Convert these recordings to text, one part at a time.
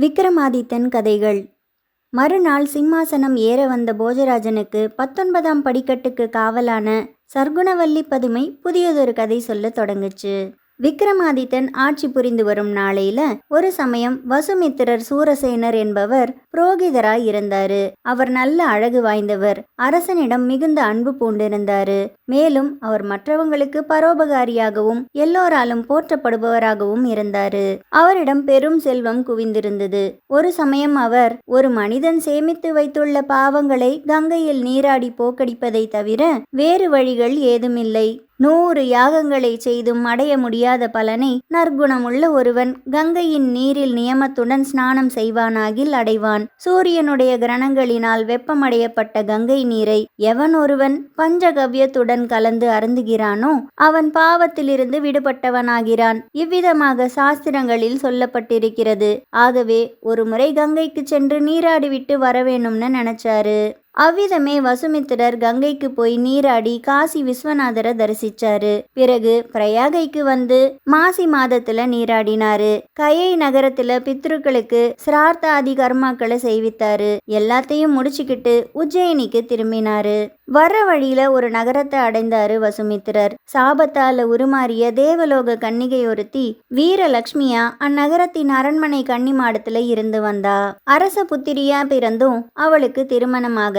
விக்ரமாதித்தன் கதைகள். மறுநாள் சிம்மாசனம் ஏற வந்த போஜராஜனுக்கு பத்தொன்பதாம் படிக்கட்டுக்கு காவலான சர்க்குணவல்லி பதுமை புதியதொரு கதை சொல்ல தொடங்குச்சு. விக்ரமாதித்தன் ஆட்சி புரிந்து வரும் நாளையில ஒரு சமயம் வசுமித்திரர் சூரசேனர் என்பவர் புரோகிதராய் இருந்தாரு. அவர் நல்ல அழகு வாய்ந்தவர். அரசனிடம் மிகுந்த அன்பு பூண்டிருந்தாரு. மேலும் அவர் மற்றவங்களுக்கு பரோபகாரியாகவும் எல்லோராலும் போற்றப்படுபவராகவும் இருந்தாரு. அவரிடம் பெரும் செல்வம் குவிந்திருந்தது. ஒரு சமயம் அவர் ஒரு மனிதன் சேமித்து வைத்துள்ள பாவங்களை கங்கையில் நீராடி போக்கடிப்பதை தவிர வேறு வழிகள் ஏதுமில்லை. நூறு யாகங்களை செய்தும் அடைய முடியாத பலனை நற்குணமுள்ள ஒருவன் கங்கையின் நீரில் நியமத்துடன் ஸ்நானம் செய்வானாகில் அடைவான். சூரியனுடைய கிரணங்களினால் வெப்பமடையப்பட்ட கங்கை நீரை எவன் ஒருவன் பஞ்சகவ்யத்துடன் கலந்து அருந்துகிறானோ அவன் பாவத்திலிருந்து விடுபட்டவனாகிறான். இவ்விதமாக சாஸ்திரங்களில் சொல்லப்பட்டிருக்கிறது. ஆகவே ஒரு முறை கங்கைக்கு சென்று நீராடிவிட்டு வரவேணும்னு நினைச்சாரு. அவ்விதமே வசுமித்திரர் கங்கைக்கு போய் நீராடி காசி விஸ்வநாதரை தரிசிச்சாரு. பிறகு பிரயாகைக்கு வந்து மாசி மாதத்துல நீராடினாரு. கையை நகரத்துல பித்ருக்களுக்கு சிரார்த்தாதி கர்மாக்களை செய்வித்தாரு. எல்லாத்தையும் முடிச்சுக்கிட்டு உஜ்ஜயினிக்கு திரும்பினாரு. வர்ற வழியில ஒரு நகரத்தை அடைந்தாரு வசுமித்திரர். சாபத்தால உருமாறிய தேவலோக கன்னிகை ஒருத்தி வீரலக்ஷ்மியா அந்நகரத்தின் அரண்மனை கன்னிமாடத்துல இருந்து வந்தா. அரச புத்திரியா பிறந்தும் அவளுக்கு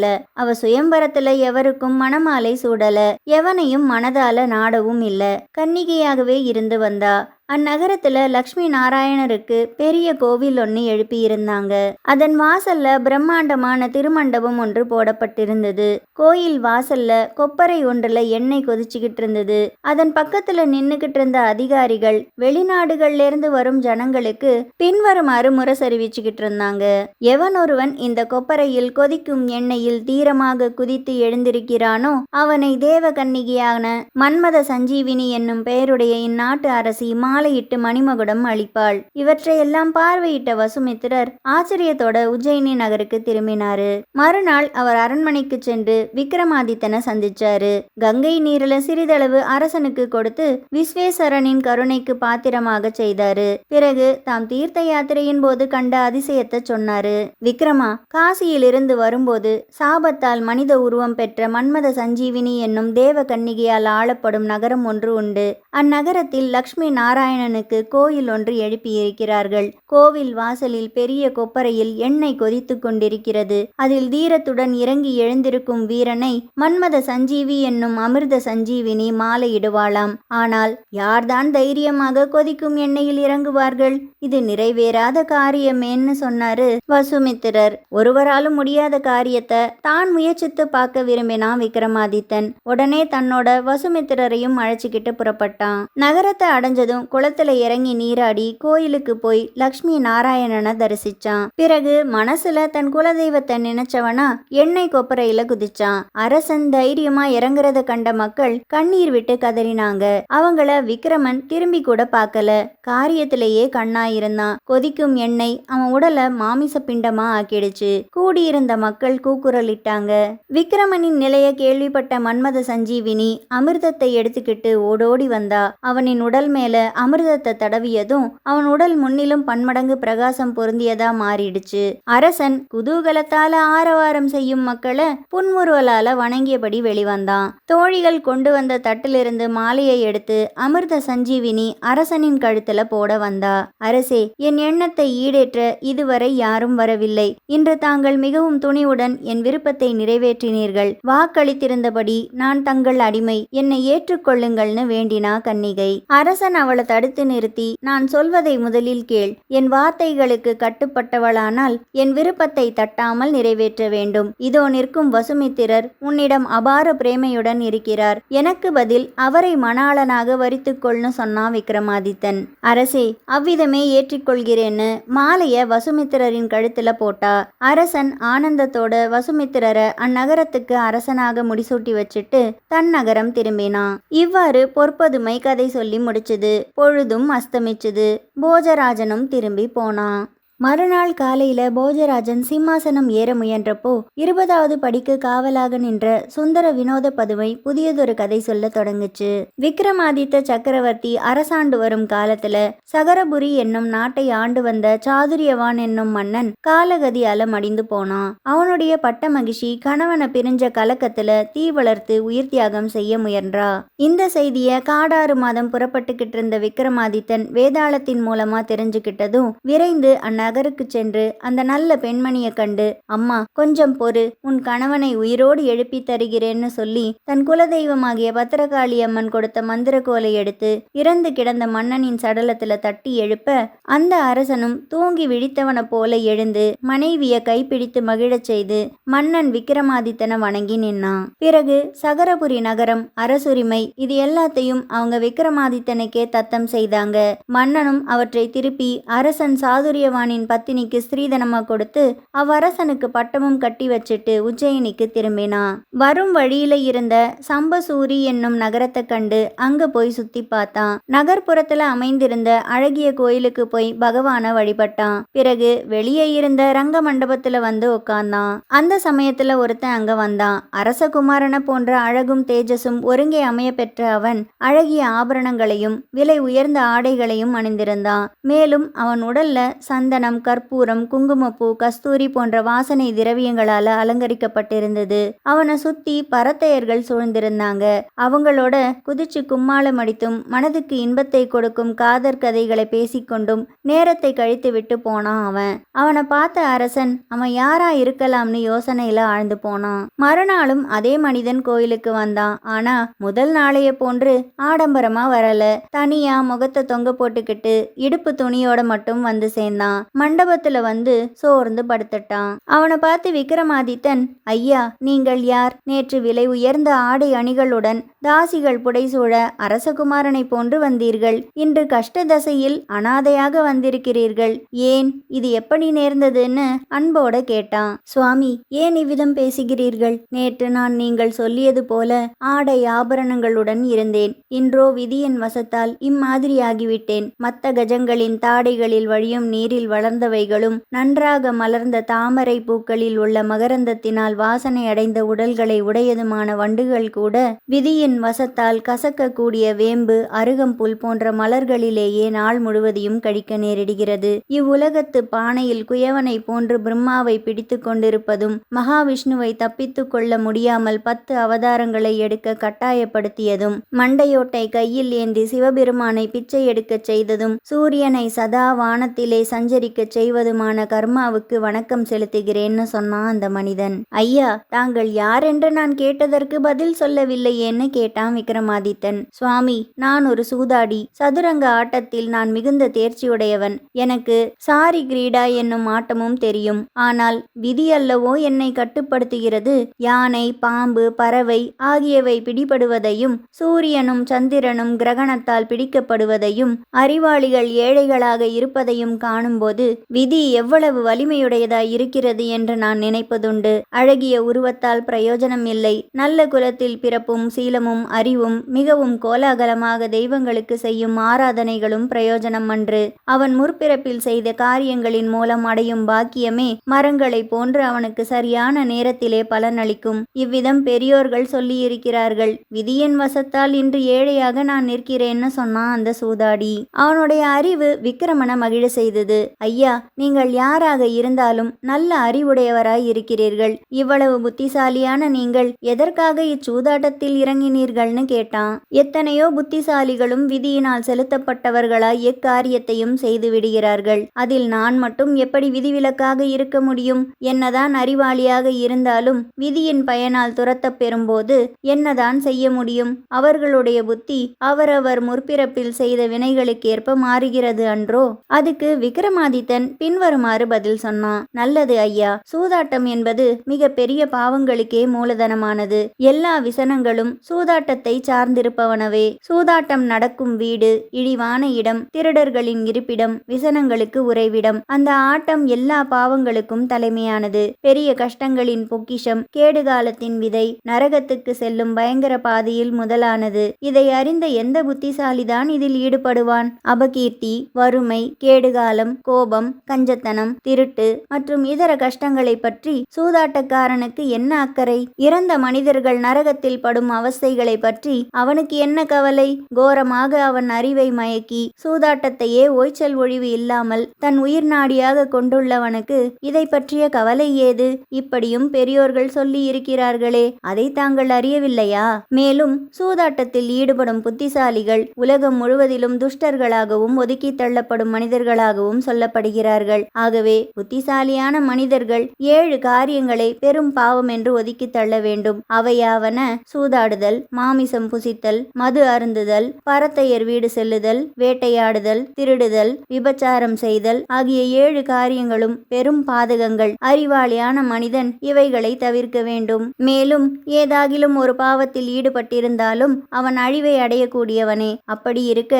திருமணமாகல அவ சுயம்பரத்துல எவருக்கும் மணமாலை சூடல. எவனையும் மனதால நாடவும் இல்ல. கன்னிகையாகவே இருந்து வந்தா. அந்நகரத்துல லக்ஷ்மி நாராயணருக்கு பெரிய கோவில் ஒன்று எழுப்பியிருந்தாங்க. அதன் வாசல்ல பிரம்மாண்டமான திருமண்டபம் ஒன்று போடப்பட்டிருந்தது. கோயில் வாசல்ல கொப்பரை ஒன்றுல எண்ணெய் கொதிச்சுக்கிட்டு இருந்தது அதன் பக்கத்துல நின்னுகிட்டு இருந்த அதிகாரிகள் வெளிநாடுகள்ல இருந்து வரும் ஜனங்களுக்கு பின்வருமாறு முரசறிவிச்சுக்கிட்டு இருந்தாங்க எவன் ஒருவன் இந்த கொப்பரையில் கொதிக்கும் எண்ணெயில் தீரமாக குதித்து எழுந்திருக்கிறானோ அவனை தேவ கன்னிகையான மன்மத சஞ்சீவினி என்னும் பெயருடைய இந்நாட்டு அரசி மா மாலையிட்டு மணிமகுடம் அளிப்பாள். இவற்றையெல்லாம் பார்வையிட்ட வசுமித்திரர் ஆச்சரியத்தோட உஜ்ஜயினி நகருக்கு திரும்பினாரு. மறுநாள் அவர் அரண்மனைக்கு சென்று விக்ரமாதித்தனை சந்திச்சாரு. கங்கை நீரில சிறிதளவு அரசனுக்கு கொடுத்து விஸ்வேஸ்வரனின் கருணைக்கு பாத்திரமாக செய்தாரு. பிறகு தாம் தீர்த்த யாத்திரையின் போது கண்ட அதிசயத்தை சொன்னாரு. விக்ரமா காசியிலிருந்து வரும்போது சாபத்தால் மனித உருவம் பெற்ற மன்மத சஞ்சீவினி என்னும் தேவ கன்னிகையால் ஆளப்படும் நகரம் ஒன்று உண்டு. அந்நகரத்தில் லக்ஷ்மி நாராயணனுக்கு கோயில் ஒன்று எழுப்பியிருக்கிறார்கள். கோவில் வாசலில் பெரிய கொப்பரையில் எண்ணெய் கொதித்து கொண்டிருக்கிறது. அதில் தீரத்துடன் இறங்கி எழுந்திருக்கும் வீரனை மன்மத சஞ்சீவி என்னும் அமிர்த சஞ்சீவினி மாலையிடுவாளாம். ஆனால் யார்தான் தைரியமாக கொதிக்கும் எண்ணெயில் இறங்குவார்கள்? இது நிறைவேறாத காரியமேன்னு சொன்னாரு வசுமித்திரர். ஒருவராலும் முடியாத காரியத்தை தான் முயற்சித்து பார்க்க விரும்பினான் விக்ரமாதித்தன். உடனே தன்னோட வசுமித்திரரையும் அழைச்சிக்கிட்டு புறப்பட்டான் நகரத்தை அடைஞ்சதும் குளத்துல இறங்கி நீராடி கோயிலுக்கு போய் லக்ஷ்மி நாராயணனை தரிசிச்சான். பிறகு மனசுல தன் குலதெய்வத்தை நினைச்சவனா எண்ணெய் கொப்பரையில குதிச்சான். அரசன் தைரியமா இறங்குறத கண்ட மக்கள் கண்ணீர் விட்டு கதறினாங்க. அவங்கள விக்ரமன் திரும்பி கூட பார்க்கல. காரியத்திலேயே கண்ணா இருந்தான். கொதிக்கும் எண்ணெய் அவன் உடலை மாமிச பிண்டமா ஆக்கிடுச்சு. கூடியிருந்த மக்கள் கூக்குரலிட்டாங்க. விக்ரமனின் நிலைய கேள்விப்பட்ட மன்மத சஞ்சீவினி அமிர்தத்தை எடுத்துக்கிட்டு ஓடோடி வந்த. அவனின் உடல் மேல அமிர்தத்தை தடவியதும் அவன் உடல் முன்னிலும் பன்மடங்கு பிரகாசம் பொருந்தியதா மாறிடுச்சு. அரசன் குதூகலத்தால ஆரவாரம் செய்யும் மக்களை புன்முறுவலால வணங்கியபடி வெளிவந்தான். தோழிகள் கொண்டு வந்த தட்டிலிருந்து மாலையை எடுத்து அமிர்த சஞ்சீவினி அரசனின் கழுத்துல போட வந்தா. அரசே என் எண்ணத்தை ஈடேற்ற இதுவரை யாரும் வரவில்லை. இன்று தாங்கள் மிகவும் துணிவுடன் என் விருப்பத்தை நிறைவேற்றினீர்கள். வாக்களித்திருந்தபடி நான் தங்கள் அடிமை. என்னை ஏற்றுக்கொள்ளுங்கள்னு வேண்டினா கன்னிகை. அரசன் அவளை தடுத்து நிறுத்தி நான் சொல்வதை முதலில் கேள். என் வார்த்தைகளுக்கு கட்டுப்பட்டவளானால் என் விருப்பத்தை தட்டாமல் நிறைவேற்ற வேண்டும். இதோ நிற்கும் வசுமித்திரர் உன்னிடம் அபார பிரேமையுடன் இருக்கிறார். எனக்கு பதில் அவரை மணாளனாக வரித்துக்கொள்னு சொன்னான் விக்ரமாதித்தன். அரசே அவ்விதமே ஏற்றிக்கொள்கிறேன்னு மாலைய வசுமித்திரரின் கழுத்துல போட்டா அரசன் ஆனந்தத்தோட வசுமித்திரரை அந்நகரத்துக்கு அரசனாக முடிசூட்டி வச்சுட்டு தன் நகரம் திரும்பினான் இவ்வாறு பொற்பதுமை கதை சொல்லி முடிச்சது. பொழுதும் அஸ்தமிச்சது. போஜராஜனும் திரும்பி போனான். மறுநாள் காலையில போஜராஜன் சிம்மாசனம் ஏற முயன்றப்போ இருபதாவது படிக்கு காவலாக நின்ற சுந்தர வினோத பதுமை புதியதொரு கதை சொல்ல தொடங்குச்சு. விக்ரமாதித்த சக்கரவர்த்தி அரசாண்டு வரும் காலத்துல சகரபுரி என்னும் நாட்டை ஆண்டு வந்த சாதுரியவான் என்னும் மன்னன் காலகதியால மடிந்து போனான். அவனுடைய பட்ட மகிழ்ச்சி கணவனை பிரிஞ்ச கலக்கத்துல தீ வளர்த்து உயிர் தியாகம் செய்ய முயன்றா. இந்த செய்திய காடாறு மாதம் புறப்பட்டுக்கிட்டு இருந்த விக்ரமாதித்தன் வேதாளத்தின் மூலமா தெரிஞ்சுக்கிட்டதும் விரைந்து நகருக்கு சென்று அந்த நல்ல பெண்மணியை கண்டு அம்மா கொஞ்சம் பொறு உன் கணவனை உயிரோடு எழுப்பி தருகிறேன்னு சொல்லி தன் குலதெய்வமாகிய பத்திரகாளி அம்மன் கொடுத்த மந்திர கோலை எடுத்து இறந்து கிடந்த மன்னனின் சடலத்துல தட்டி எழுப்ப அந்த அரசனும் தூங்கி விழித்தவன போல எழுந்து மனைவிய கைப்பிடித்து மகிழச் செய்து மன்னன் விக்ரமாதித்தனை வணங்கி நின்னான். பிறகு சகரபுரி நகரம் அரசுரிமை இது எல்லாத்தையும் அவங்க விக்ரமாதித்தனுக்கே தத்தம் செய்தாங்க. மன்னனும் அவற்றை திருப்பி அரசன் சாதுரியவானின் பத்தினிக்கு ஸ்ரீதனமா கொடுத்து அவ்வரசனுக்கு பட்டமும் கட்டி வச்சிட்டு உஜ்ஜயினிக்கு திரும்பினான் வரும் வழியில இருந்த சம்பசூரி என்னும் நகரத்தை கண்டு அங்க போய் சுத்தி பார்த்தான் நகர்ப்புறத்துல அமைந்திருந்த அழகிய கோயிலுக்கு போய் பகவான வழிபட்டான். பிறகு வெளியே இருந்த ரங்க மண்டபத்துல வந்து உட்கார்ந்தான் அந்த சமயத்துல ஒருத்தன் அங்க வந்தான். அரசகுமாரனை போன்ற அழகும் தேஜஸும் ஒருங்கே அமைய பெற்ற அவன் அழகிய ஆபரணங்களையும் விலை உயர்ந்த ஆடைகளையும் அணிந்திருந்தான். மேலும் அவன் உடல்ல சந்தனம் கற்பூரம் குங்குமப்பூ கஸ்தூரி போன்ற வாசனை திரவியங்களால அலங்கரிக்கப்பட்டிருந்தது. அவனை சுத்தி பரத்தையர்கள் சூழ்ந்திருந்தாங்க. அவங்களோட குதிச்சு கும்மாளம் அடித்தும் மனதுக்கு இன்பத்தை கொடுக்கும் காதற் கதைகளை பேசிக்கொண்டும் நேரத்தை கழித்து விட்டு போனான் அவன். அவனை பார்த்த அரசன் அவன் யாரா இருக்கலாம்னு யோசனையில ஆழ்ந்து போனான். மறுநாளும் அதே மனிதன் கோயிலுக்கு வந்தான். ஆனா முதல் நாளைய போன்று ஆடம்பரமா வரல. தனியா முகத்தை தொங்க போட்டுக்கிட்டு இடுப்பு துணியோட மட்டும் வந்து சேர்ந்தான். மண்டபத்துல வந்து சோர்ந்து படுத்துட்டான். அவனை பார்த்து விக்ரமாதித்தன் ஐயா நீங்கள் யார்? நேற்று விலை உயர்ந்த ஆடை அணிகளுடன் தாசிகள் புடைசூழ அரசகுமாரனை போன்று வந்தீர்கள். இன்று கஷ்ட தசையில் அனாதையாக வந்திருக்கிறீர்கள். ஏன்? இது எப்படி நேர்ந்ததுன்னு அன்போட கேட்டான். சுவாமி ஏன் இவ்விதம் பேசுகிறீர்கள்? நேற்று நான் நீங்கள் சொல்லியது போல ஆடை ஆபரணங்களுடன் இருந்தேன். இன்றோ விதியின் வசத்தால் இம்மாதிரியாகிவிட்டேன். மத்த கஜங்களின் தாடைகளில் வழியும் நீரில் வளர்ந்தவைகளும் நன்றாக மலர்ந்த தாமரை பூக்களில் உள்ள மகரந்தத்தினால் வாசனை அடைந்த உடல்களை உடையதுமான வண்டுகள் கூட விதியின் வசத்தால் கசக்கக்கூடிய வேம்பு அருகம்புல் போன்ற மலர்களிலேயே நாள் முழுவதையும் கழிக்க நேரிடுகிறது. இவ்வுலகத்து பானையில் குயவனை போன்று பிரம்மாவை பிடித்து கொண்டிருப்பதும் மகாவிஷ்ணுவை தப்பித்து கொள்ள முடியாமல் பத்து அவதாரங்களை எடுக்க கட்டாயப்படுத்தியதும் மண்டையோட்டை கையில் ஏந்தி சிவபெருமானை பிச்சை எடுக்கச் செய்ததும் சூரியனை சதா வானத்திலே சஞ்சரி சஞ்சரிக்கச் செய்வதுமான கர்மாவுக்கு வணக்கம் செலுத்துகிறேன்னு சொன்னான் அந்த மனிதன். ஐயா தாங்கள் யார் என்று நான் கேட்டதற்கு பதில் சொல்லவில்லையேன்னு கேட்டான் விக்ரமாதித்தன். சுவாமி நான் ஒரு சூதாடி. சதுரங்க ஆட்டத்தில் நான் மிகுந்த தேர்ச்சியுடையவன். எனக்கு சாரி கிரீடா என்னும் ஆட்டமும் தெரியும். ஆனால் விதி அல்லவோ என்னை கட்டுப்படுத்துகிறது. யானை பாம்பு பறவை ஆகியவை பிடிபடுவதையும் சூரியனும் சந்திரனும் கிரகணத்தால் பிடிக்கப்படுவதையும் அறிவாளிகள் ஏழைகளாக இருப்பதையும் காணும்போது விதி எவ்வளவு வலிமையுடையதாய் இருக்கிறது என்று நான் நினைப்பதுண்டு. அழகிய உருவத்தால் பிரயோஜனம் இல்லை. நல்ல குலத்தில் பிறப்பும் சீலமும் அறிவும் மிகவும் கோலாகலமாக தெய்வங்களுக்கு செய்யும் ஆராதனைகளும் பிரயோஜனம் அன்று. அவன் முற்பிறப்பில் செய்த காரியங்களின் மூலம் அடையும் பாக்கியமே மரங்களைப் போன்று அவனுக்கு சரியான நேரத்திலே பலனளிக்கும். இவ்விதம் பெரியோர்கள் சொல்லியிருக்கிறார்கள். விதியின் வசத்தால் இன்று ஏழையாக நான் நிற்கிறேன்னு சொன்னான் அந்த சூதாடி. அவனுடைய அறிவு விக்கிரமண மகிழ செய்தது. ஐயா நீங்கள் யாராக இருந்தாலும் நல்ல அறிவுடையவராய் இருக்கிறீர்கள். இவ்வளவு புத்திசாலியான நீங்கள் எதற்காக இச்சூதாட்டத்தில் இறங்கினீர்கள்னு கேட்டான். எத்தனையோ புத்திசாலிகளும் விதியினால் செலுத்தப்பட்டவர்களாய் எக்காரியத்தையும் செய்து விடுகிறார்கள். அதில் நான் மட்டும் எப்படி விதிவிலக்காக இருக்க முடியும்? என்னதான் அறிவாளியாக இருந்தாலும் விதியின் பயனால் துரத்தப் பெறும்போது என்னதான் செய்ய முடியும்? அவர்களுடைய புத்தி அவரவர் முற்பிறப்பில் செய்த வினைகளுக்கேற்ப மாறுகிறது அன்றோ? அதுக்கு விக்ரமாதி விக்ரமாதித்தன் பின்வருமாறு பதில் சொன்னான். நல்லது ஐயா சூதாட்டம் என்பது மிக பெரிய பாவங்களுக்கே மூலதனமானது. எல்லா விசனங்களும் சூதாட்டத்தை சார்ந்திருப்பவனவே. சூதாட்டம் நடக்கும் வீடு இழிவான இடம் திருடர்களின் இருப்பிடம் விசனங்களுக்கு உறைவிடம். அந்த ஆட்டம் எல்லா பாவங்களுக்கும் தலைமையானது. பெரிய கஷ்டங்களின் பொக்கிஷம் கேடுகாலத்தின் விதை நரகத்துக்கு செல்லும் பயங்கர பாதையில் முதலானது. இதை அறிந்த எந்த புத்திசாலிதான் இதில் ஈடுபடுவான்? அபகீர்த்தி வறுமை கேடுகாலம் கோபம் கோபம் கஞ்சத்தனம் திருட்டு மற்றும் இதர கஷ்டங்களை பற்றி சூதாட்டக்காரனுக்கு என்ன அக்கறை? இறந்த மனிதர்கள் நரகத்தில் படும் அவஸ்தைகளை பற்றி அவனுக்கு என்ன கவலை? கோரமாக அவன் அறிவை மயக்கி சூதாட்டத்தையே ஓய்ச்சல் ஒழிவு இல்லாமல் தன் உயிர் நாடியாக கொண்டுள்ளவனுக்கு இதை பற்றிய கவலை ஏது? இப்படியும் பெரியோர்கள் சொல்லி இருக்கிறார்களே அதை தாங்கள் அறியவில்லையா? மேலும் சூதாட்டத்தில் ஈடுபடும் புத்திசாலிகள் உலகம் முழுவதிலும் துஷ்டர்களாகவும் ஒதுக்கி தள்ளப்படும் மனிதர்களாகவும் சொல்லப்படுகிறார்கள் ஆகவே புத்திசாலியான மனிதர்கள் ஏழு காரியங்களை பெரும் பாவம் என்று ஒதுக்கி தள்ள வேண்டும். அவையாவன சூதாடுதல் மாமிசம் புசித்தல் மது அருந்துதல் பரத்தையர் வீடு செல்லுதல் வேட்டையாடுதல் திருடுதல் விபச்சாரம் செய்தல் ஆகிய ஏழு காரியங்களும் பெரும் பாதகங்கள். அறிவாளியான மனிதன் இவைகளை தவிர்க்க வேண்டும். மேலும் ஏதாகிலும் ஒரு பாவத்தில் ஈடுபட்டிருந்தாலும் அவன் அழிவை அடையக்கூடியவனே. அப்படி இருக்க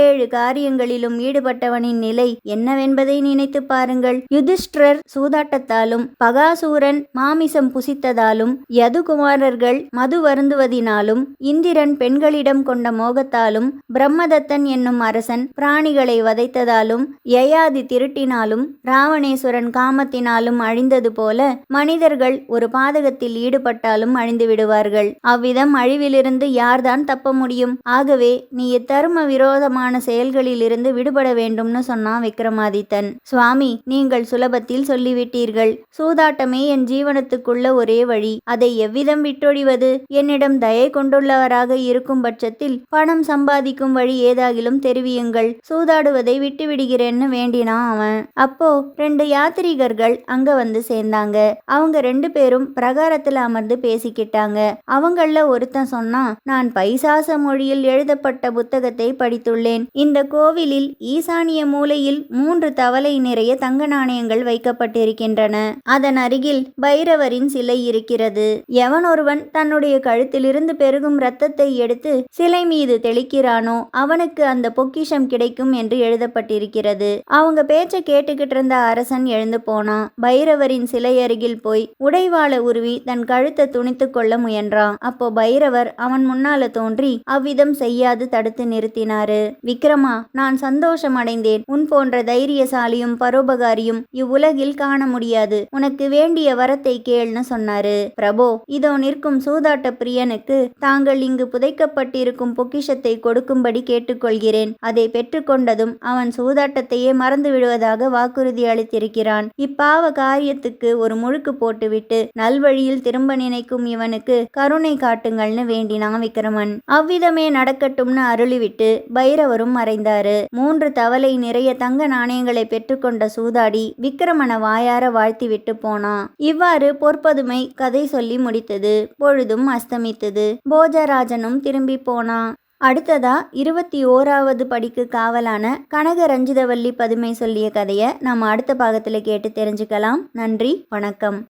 ஏழு காரியங்களிலும் ஈடுபட்டவனின் நிலை என்னவென்பது நினைத்து பாருங்கள். யுதிஷ்டர் சூதாட்டத்தாலும் பகாசூரன் மாமிசம் புசித்ததாலும் யதுகுமாரர்கள் மது வருந்துவதினாலும் இந்திரன் பெண்களிடம் கொண்ட மோகத்தாலும் பிரம்மதத்தன் என்னும் அரசன் பிராணிகளை வதைத்ததாலும் யயாதி திருட்டினாலும் ராவணேஸ்வரன் காமத்தினாலும் அழிந்தது போல மனிதர்கள் ஒரு பாதகத்தில் ஈடுபட்டாலும் அழிந்து விடுவார்கள். அவ்விதம் அழிவிலிருந்து யார்தான் தப்ப முடியும்? ஆகவே நீ இத்தரும விரோதமான செயல்களிலிருந்து விடுபட வேண்டும்னு சொன்னான் விக்ரமாதித்தன் சுவாமி நீங்கள் சுலபத்தில் சொல்லிவிட்டீர்கள். சூதாட்டமே என் ஜீவனத்துக்குள்ள ஒரே வழி. அதை எவ்விதம் விட்டொழிவது? என்னிடம் தயை கொண்டுள்ளவராக இருக்கும் பட்சத்தில் பணம் சம்பாதிக்கும் வழி ஏதாகிலும் தெரிவியுங்கள். சூதாடுவதை விட்டுவிடுகிறேன்னு வேண்டினான் அவன். அப்போ ரெண்டு யாத்ரீகர்கள் அங்க வந்து சேர்ந்தாங்க. அவங்க ரெண்டு பேரும் பிரகாரத்துல அமர்ந்து பேசிக்கிட்டாங்க. அவங்கள ஒருத்தன் சொன்னான் நான் பைசாச மொழியில் எழுதப்பட்ட புத்தகத்தை படித்துள்ளேன். இந்த கோவிலில் ஈசானிய மூலையில் மூன்று தவளை நிறைய தங்க நாணயங்கள் வைக்கப்பட்டிருக்கின்றன. அதன் அருகில் பைரவரின் சிலை இருக்கிறது. எவன் ஒருவன் தன்னுடைய கழுத்திலிருந்து பெருகும் இரத்தத்தை எடுத்து சிலை மீது தெளிக்கிறானோ அவனுக்கு அந்த பொக்கிஷம் கிடைக்கும் என்று எழுதப்பட்டிருக்கிறது. அவங்க பேச்சை கேட்டுக்கிட்டு இருந்த அரசன் எழுந்து போனான். பைரவரின் சிலை அருகில் போய் உடைவாள உருவி தன் கழுத்தை துணித்து கொள்ள முயன்றான். அப்போ பைரவர் அவன் முன்னால தோன்றி அவ்விதம் செய்யாது தடுத்து நிறுத்தினாரு. விக்ரமா நான் சந்தோஷம் அடைந்தேன். உன் போன்ற தைரிய தைரியசாலியும் பரோபகாரியும் இவ்வுலகில் காண முடியாது. உனக்கு வேண்டிய வரத்தை கேள்னு சொன்னாரு. பிரபோ இதோ நிற்கும் சூதாட்ட பிரியனுக்கு தாங்கள் இங்கு புதைக்கப்பட்டிருக்கும் பொக்கிஷத்தை கொடுக்கும்படி கேட்டுக்கொள்கிறேன். அதை பெற்றுக்கொண்டதும் அவன் சூதாட்டத்தையே மறந்து விடுவதாக வாக்குறுதி அளித்திருக்கிறான். இப்பாவ காரியத்துக்கு ஒரு முழுக்கு போட்டுவிட்டு நல்வழியில் திரும்ப நினைக்கும் இவனுக்கு கருணை காட்டுங்கள்னு வேண்டினான் விக்ரமன் அவ்விதமே நடக்கட்டும்னு அருளிவிட்டு பைரவரும் மறைந்தாரு. மூன்று தவளை நிறைய தங்க நாணயங்கள் பெற்றுக்கொண்ட சூதாடி விக்ரமனை வாயார வாழ்த்தி விட்டு போனான் இவ்வாறு பொற்பதுமை கதை சொல்லி முடித்தது. பொழுதும் அஸ்தமித்தது. போஜராஜனும் திரும்பி போனான் அடுத்ததா இருபத்தி ஓராவது படிக்கு காவலான கனக ரஞ்சிதவல்லி பதுமை சொல்லிய கதையை நம்ம அடுத்த பாகத்தில் கேட்டு தெரிஞ்சுக்கலாம். நன்றி வணக்கம்.